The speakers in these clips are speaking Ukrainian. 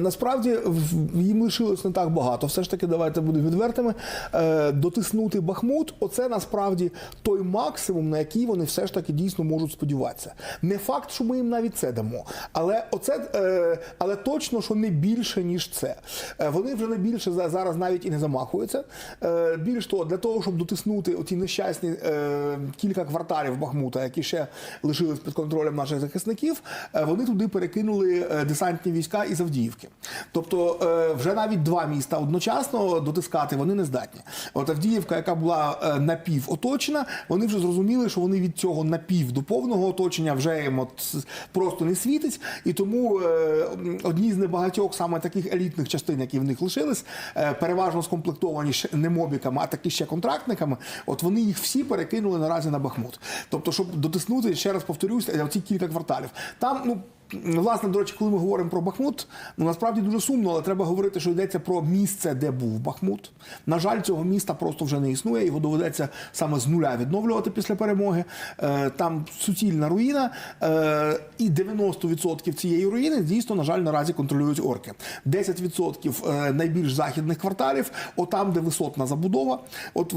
Насправді їм лишилось не так багато. Все ж таки, давайте будемо відвертими. Е, дотиснути Бахмут оце насправді той максимум, на який вони все ж таки дійсно можуть сподіватися. Не факт, що ми їм навіть це дамо, але оце, е, але точно, що не більше ніж це. Е, вони вже не більше за- зараз навіть і не замахуються. Більш того, для того, щоб дотиснути оті нещасні кілька кварталів Бахмута, які ще лишились під контролем наших захисників, вони туди перекинули десантні війська із Авдіївки. Тобто е, вже навіть два міста одночасно дотискати вони не здатні. От Авдіївка, яка була е, напів оточена, вони вже зрозуміли, що вони від цього напів до повного оточення вже їм от просто не світить. І тому е, одні з небагатьох саме таких елітних частин, які в них лишились, переважно скомплектовані не мобіками, а таки ще контрактниками. От вони їх всі перекинули наразі на Бахмут. Тобто, щоб дотиснути, ще раз повторюсь, ці кілька кварталів. Там, ну. Власне, до речі, коли ми говоримо про Бахмут, ну насправді дуже сумно, але треба говорити, що йдеться про місце, де був Бахмут. На жаль, цього міста просто вже не існує. Його доведеться саме з нуля відновлювати після перемоги. Е, Там суцільна руїна, е, і 90% цієї руїни дійсно, на жаль, наразі контролюють орки. 10% е, найбільш західних кварталів, отам, де висотна забудова. От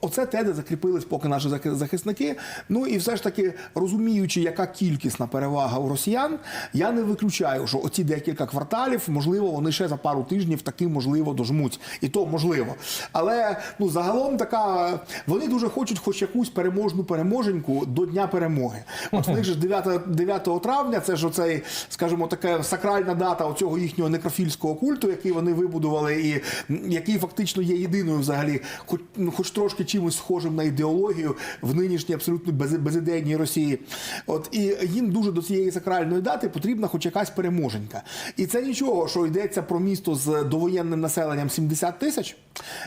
оце те, де закріпились поки наші захисники. Ну і все ж таки розуміючи, яка кількісна перевага у росіян, я не виключаю, що оці декілька кварталів, можливо, вони ще за пару тижнів таки можливо дожмуть. І то можливо. Але ну загалом така вони дуже хочуть хоч якусь переможну переможеньку до дня перемоги. От в них ж 9, 9 травня, це ж оцей, скажімо, така сакральна дата оцього їхнього некрофільського культу, який вони вибудували, і який фактично є єдиною взагалі, хоч, ну, хоч трошки чимось схожим на ідеологію в нинішній абсолютно без, безідейній Росії. От і їм дуже до цієї сакральної дати потрібна хоч якась переможенька. І це нічого, що йдеться про місто з довоєнним населенням 70 тисяч,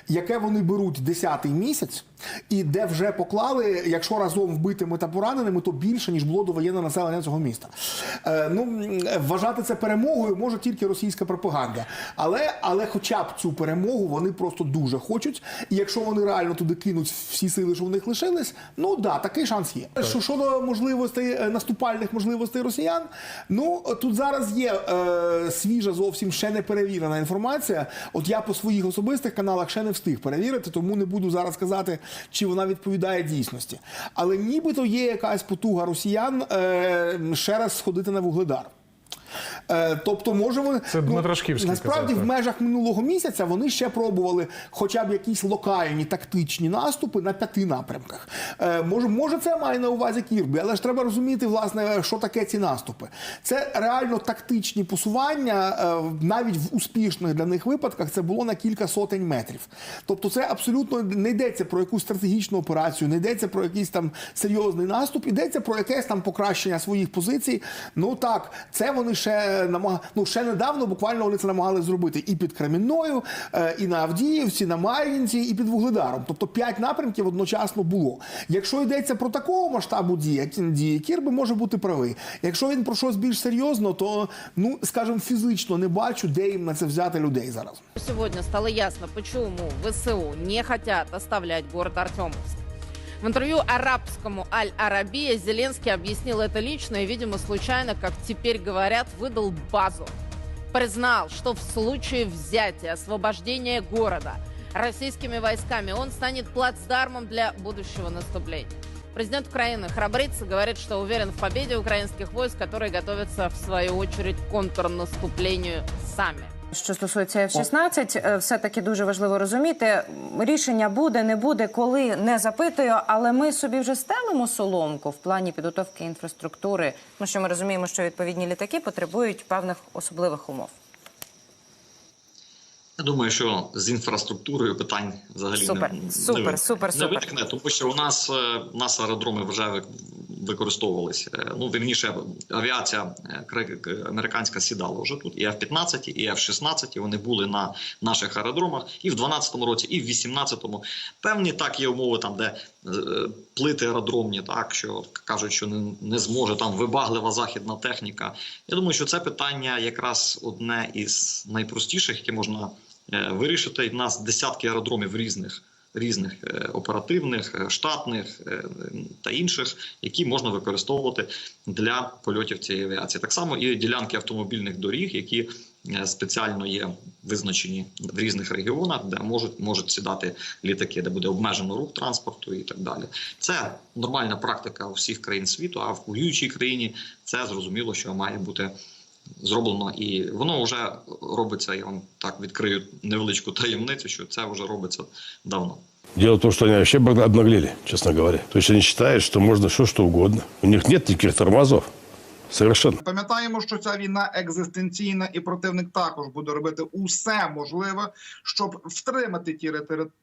яке вони беруть 10-й місяць, і де вже поклали, якщо разом вбитими та пораненими, то більше ніж було довоєнне населення цього міста. Е, ну вважати це перемогою може тільки російська пропаганда. Але, але хоча б цю перемогу вони просто дуже хочуть. І якщо вони реально туди кинуть всі сили, що в них лишились, ну да, такий шанс є. Що щодо можливостей е, наступальних можливостей росіян, ну тут зараз є е, свіжа, зовсім ще не перевірена інформація. От я по своїх особистих каналах ще не встиг перевірити, тому не буду зараз казати, чи вона відповідає дійсності. Але нібито є якась потуга росіян е, ще раз сходити на вугледар. Е, Тобто, може вони Це Шківський насправді в межах минулого місяця вони ще пробували хоча б якісь локальні тактичні наступи на п'яти напрямках. Е, може, може, це має на увазі Кірбі, але ж треба розуміти, власне, що таке ці наступи. Це реально тактичні посування, е, навіть в успішних для них випадках це було на кілька сотень метрів. Тобто, це абсолютно не йдеться про якусь стратегічну операцію, не йдеться про якийсь там серйозний наступ, йдеться про якесь там покращення своїх позицій. Ну так, це вони ще намаг... ну, ще недавно буквально вони це намагалися зробити і під Кремінною, е, і на Авдіївці, на Мар'їнці, і під Вугледаром. Тобто п'ять напрямків одночасно було. Якщо йдеться про такого масштабу дії, Кірби може бути правий. Якщо він про щось більш серйозно, то ну скажімо, фізично не бачу, де їм на це взяти людей зараз. Сегодня стало ясно, почему ВСУ не хотят оставлять город Артемовск. В интервью арабскому Аль-Арабия Зеленский объяснил это лично и, видимо, случайно, как теперь говорят, выдал базу. Признал, что в случае взятия, освобождения города российскими войсками он станет плацдармом для будущего наступления. Президент Украины храбрится, говорит, что уверен в победе украинских войск, которые готовятся, в свою очередь, к контрнаступлению сами. Що стосується F-16, е, все-таки дуже важливо розуміти, рішення буде, не буде, коли не запитую, але ми собі вже стелимо соломку в плані підготовки інфраструктури, тому що ми розуміємо, що відповідні літаки потребують певних особливих умов. Я думаю, що з інфраструктурою питань взагалі Супер, не, супер, не, супер, не супер. виникне, тому що у нас, е, у нас аеродроми вже використовувалися. Е, Ну, вірніше, авіація е, американська сідала вже тут. І F-15, і F-16, вони були на наших аеродромах і в 12-му році, і в 18-му. Певні так є умови, там, де плити аеродромні, так, що кажуть, що не, не зможе там вибаглива західна техніка. Я думаю, що це питання якраз одне із найпростіших, яке можна вирішити. І в нас десятки аеродромів різних різних е, оперативних, е, штатних е, та інших, які можна використовувати для польотів цієї авіації. Так само і ділянки автомобільних доріг, які е, спеціально є визначені в різних регіонах, де можуть можуть сідати літаки, де буде обмежено рух транспорту і так далі. Це нормальна практика у всіх країн світу. А в воюючій країні це зрозуміло, що має бути зроблено, і воно вже робиться. Я вам так відкрию невеличку таємницю, що це вже робиться давно. Дело в том, что они вообще обнаглели, честно говоря. То есть они считают, что можно все, что угодно. У них нет никаких тормозов. Совершенно. Пам'ятаємо, що ця війна екзистенційна, і противник також буде робити усе можливе, щоб втримати ті,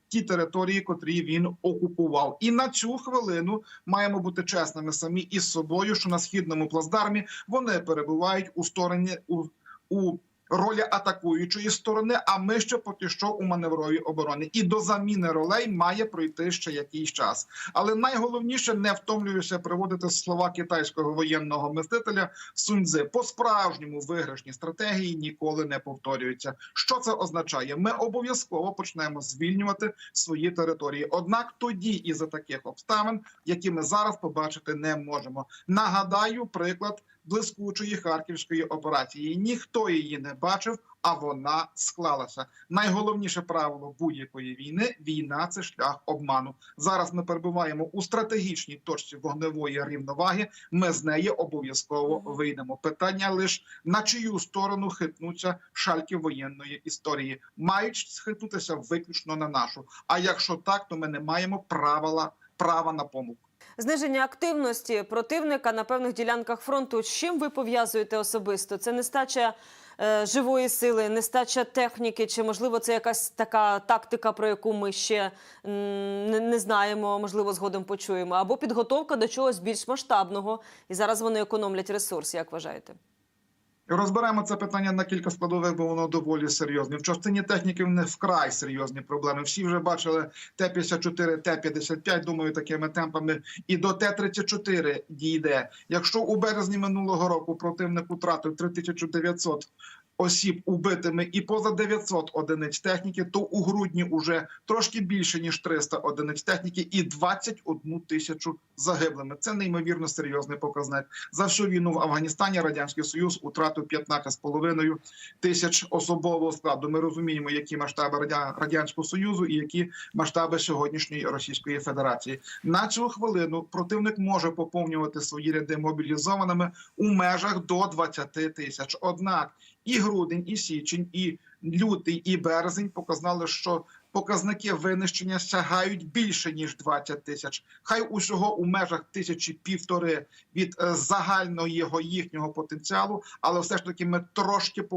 ті території, котрі він окупував. І на цю хвилину маємо бути чесними самі із собою, що на східному плацдармі вони перебувають у стороні у, у ролі атакуючої сторони. А ми ще поки що у маневровій обороні. І до заміни ролей має пройти ще якийсь час. Але найголовніше не втомлююся приводити слова китайського воєнного мислителя Суньцзи. По справжньому виграшні стратегії ніколи не повторюються. Що це означає? Ми обов'язково почнемо звільнювати свої території. Однак тоді і за таких обставин, які ми зараз побачити не можемо. Нагадаю, приклад блискучої харківської операції. Ніхто її не бачив, а вона склалася. Найголовніше правило будь-якої війни війна це шлях обману. Зараз ми перебуваємо у стратегічній точці вогневої рівноваги. Ми з неї обов'язково вийдемо. Питання лише на чию сторону хитнуться шальки воєнної історії, мають схитнутися виключно на нашу. А якщо так, то ми не маємо правила права на помилку. Зниження активності противника на певних ділянках фронту. З чим ви пов'язуєте особисто? Це нестача е, живої сили, нестача техніки, чи можливо це якась така тактика, про яку ми ще не, не знаємо, можливо, згодом почуємо, або підготовка до чогось більш масштабного, і зараз вони економлять ресурс, як вважаєте? Розберемо це питання на кілька складових, бо воно доволі серйозне. В частині техніки в них вкрай серйозні проблеми. Всі вже бачили Т-54, Т-55, думаю, такими темпами і до Т-34 дійде. Якщо у березні минулого року противник утратив 3900 осіб убитими і поза 900 одиниць техніки, то у грудні уже трошки більше ніж 300 одиниць техніки і 21 тисячу загиблими. Це неймовірно серйозний показник. За всю війну в Афганістані радянський союз утратив 15,5 тисяч особового складу. Ми розуміємо, які масштаби Радя- радянського союзу і які масштаби сьогоднішньої Російської Федерації. На цю хвилину противник може поповнювати свої ряди мобілізованими у межах до 20 тисяч. Однак і грудень, і січень, і лютий, і березень показали, що показники винищення сягають більше ніж 20 тисяч. Хай усього у межах тисячі півтори від е, загального їхнього потенціалу, але все ж таки ми трошки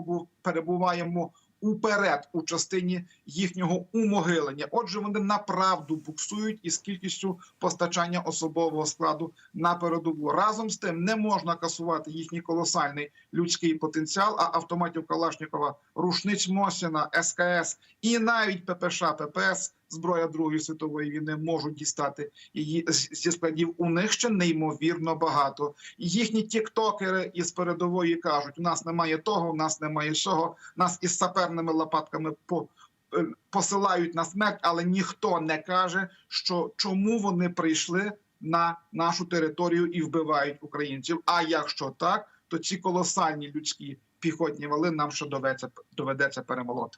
перебуваємо. Уперед у частині їхнього умогилення. Отже, вони направду буксують із кількістю постачання особового складу на передову. Разом з тим не можна касувати їхній колосальний людський потенціал. А автоматів Калашнікова, рушниць Мосіна, СКС і навіть ППШ, ППС зброя Другої світової війни можуть дістати її зі складів. У них ще неймовірно багато. Їхні тіктокери із передової кажуть: у нас немає того, у нас немає цього. Нас із саперними лопатками по. е, Посилають на смерть, але ніхто не каже, що чому вони прийшли на нашу територію і вбивають українців. А якщо так, то ці колосальні людські піхотні вали нам ще доведеться доведеться перемолоти.